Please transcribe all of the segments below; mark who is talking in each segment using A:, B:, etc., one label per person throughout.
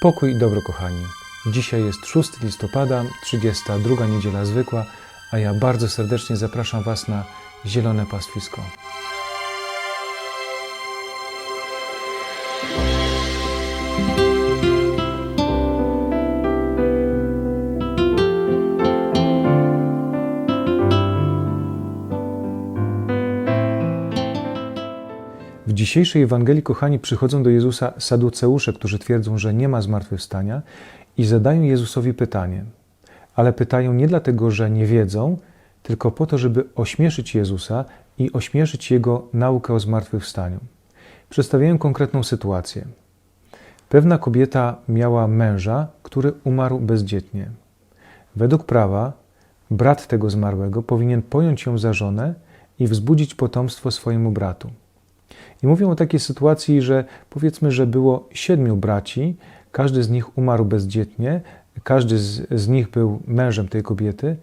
A: Pokój i dobro, kochani. Dzisiaj jest 6 listopada, 32 niedziela zwykła, a ja bardzo serdecznie zapraszam Was na zielone pastwisko. Dzisiejszej Ewangelii, kochani, przychodzą do Jezusa saduceusze, którzy twierdzą, że nie ma zmartwychwstania i zadają Jezusowi pytanie. Ale pytają nie dlatego, że nie wiedzą, tylko po to, żeby ośmieszyć Jezusa i ośmieszyć Jego naukę o zmartwychwstaniu. Przedstawiają konkretną sytuację. Pewna kobieta miała męża, który umarł bezdzietnie. Według prawa brat tego zmarłego powinien pojąć ją za żonę i wzbudzić potomstwo swojemu bratu. I mówią o takiej sytuacji, że powiedzmy, że było siedmiu braci, każdy z nich umarł bezdzietnie, każdy z, z nich był mężem tej kobiety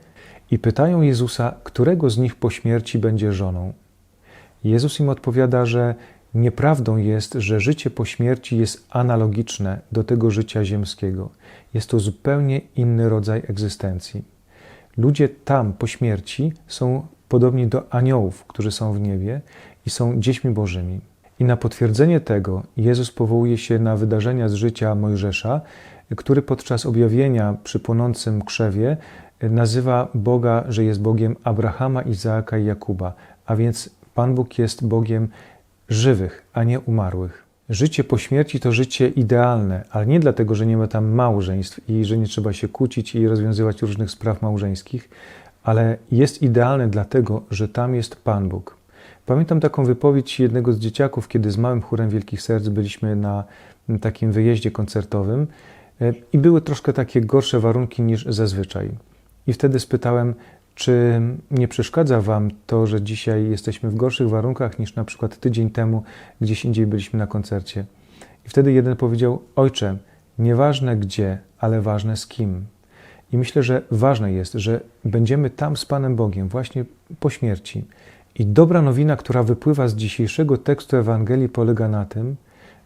A: i pytają Jezusa, którego z nich po śmierci będzie żoną. Jezus im odpowiada, że nieprawdą jest, że życie po śmierci jest analogiczne do tego życia ziemskiego. Jest to zupełnie inny rodzaj egzystencji. Ludzie tam po śmierci są podobni do aniołów, którzy są w niebie i są dziećmi Bożymi. I na potwierdzenie tego Jezus powołuje się na wydarzenia z życia Mojżesza, który podczas objawienia przy płonącym krzewie nazywa Boga, że jest Bogiem Abrahama, Izaaka i Jakuba, a więc Pan Bóg jest Bogiem żywych, a nie umarłych. Życie po śmierci to życie idealne, ale nie dlatego, że nie ma tam małżeństw i że nie trzeba się kłócić i rozwiązywać różnych spraw małżeńskich, ale jest idealne dlatego, że tam jest Pan Bóg. Pamiętam taką wypowiedź jednego z dzieciaków, kiedy z małym chórem Wielkich Serc byliśmy na takim wyjeździe koncertowym e, i były troszkę takie gorsze warunki niż zazwyczaj. I wtedy spytałem, czy nie przeszkadza Wam to, że dzisiaj jesteśmy w gorszych warunkach niż na przykład tydzień temu gdzieś indziej byliśmy na koncercie? I wtedy jeden powiedział: Ojcze, nieważne gdzie, ale ważne z kim. I myślę, że ważne jest, że będziemy tam z Panem Bogiem właśnie po śmierci. I dobra nowina, która wypływa z dzisiejszego tekstu Ewangelii, polega na tym,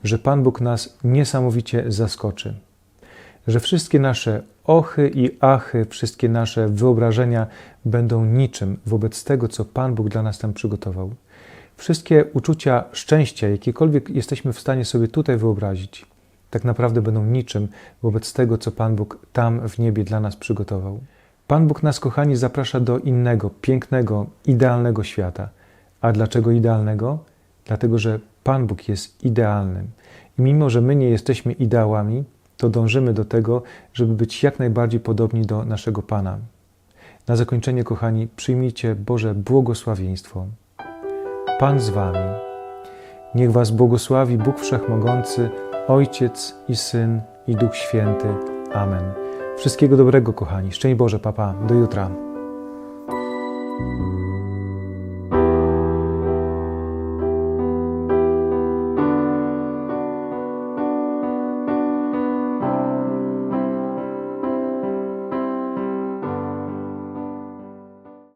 A: że Pan Bóg nas niesamowicie zaskoczy. Że wszystkie nasze ochy i achy, wszystkie nasze wyobrażenia będą niczym wobec tego, co Pan Bóg dla nas tam przygotował. Wszystkie uczucia szczęścia, jakiekolwiek jesteśmy w stanie sobie tutaj wyobrazić, tak naprawdę będą niczym wobec tego, co Pan Bóg tam w niebie dla nas przygotował. Pan Bóg nas, kochani, zaprasza do innego, pięknego, idealnego świata. A dlaczego idealnego? Dlatego, że Pan Bóg jest idealnym. I mimo, że my nie jesteśmy ideałami, to dążymy do tego, żeby być jak najbardziej podobni do naszego Pana. Na zakończenie, kochani, przyjmijcie Boże błogosławieństwo. Pan z Wami. Niech Was błogosławi Bóg Wszechmogący, Ojciec i Syn i Duch Święty. Amen. Wszystkiego dobrego, kochani. Szczęść Boże, papa. Do jutra.